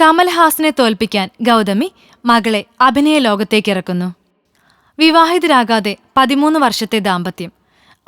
കമൽഹാസനെ തോൽപ്പിക്കാൻ ഗൗതമി മകളെ അഭിനയ ലോകത്തേക്കിറക്കുന്നു വിവാഹിതരാകാതെ പതിമൂന്ന് വർഷത്തെ ദാമ്പത്യം.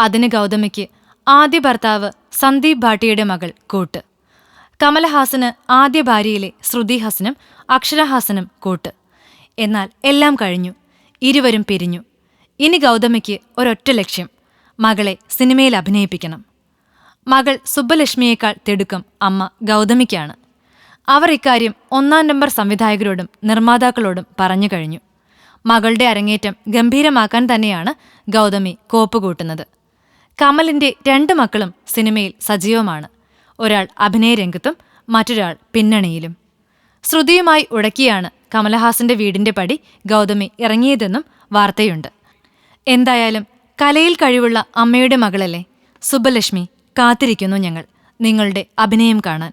അതിന് ഗൗതമിക്ക് ആദ്യ ഭർത്താവ് സന്ദീപ് ഭാട്ടിയുടെ മകൾ കൂട്ട്. കമലഹാസന് ആദ്യ ഭാര്യയിലെ ശ്രുതി ഹസനും അക്ഷരഹാസനും കൂട്ട്. എന്നാൽ എല്ലാം കഴിഞ്ഞു. ഇരുവരും പിരിഞ്ഞു. ഇനി ഗൗതമിക്ക് ഒരൊറ്റ ലക്ഷ്യം മകളെ സിനിമയിൽ അഭിനയിപ്പിക്കണം. മകൾ സുബ്ബലക്ഷ്മിയേക്കാൾ തിടുക്കം അമ്മ ഗൗതമിക്കാണ്. അവർ ഇക്കാര്യം ഒന്നാം നമ്പർ സംവിധായകരോടും നിർമ്മാതാക്കളോടും പറഞ്ഞു കഴിഞ്ഞു. മകളുടെ അരങ്ങേറ്റം ഗംഭീരമാക്കാൻ തന്നെയാണ് ഗൗതമി കോപ്പുകൂട്ടുന്നത് കമലിന്റെ രണ്ട് മക്കളും സിനിമയിൽ സജീവമാണ്. ഒരാൾ അഭിനയരംഗത്തും മറ്റൊരാൾ പിന്നണിയിലും. ശ്രുതിയുമായി ഉടക്കിയാണ് കമലഹാസന്റെ വീടിന്റെ പടി ഗൗതമി ഇറങ്ങിയതെന്നും വാർത്തയുണ്ട്. എന്തായാലും കലയിൽ കഴിവുള്ള അമ്മയുടെ മകളല്ലേ? സുബ്ബലക്ഷ്മി കാത്തിരിക്കുന്നു ഞങ്ങൾ. നിങ്ങളുടെ അഭിനയം കാണാൻ.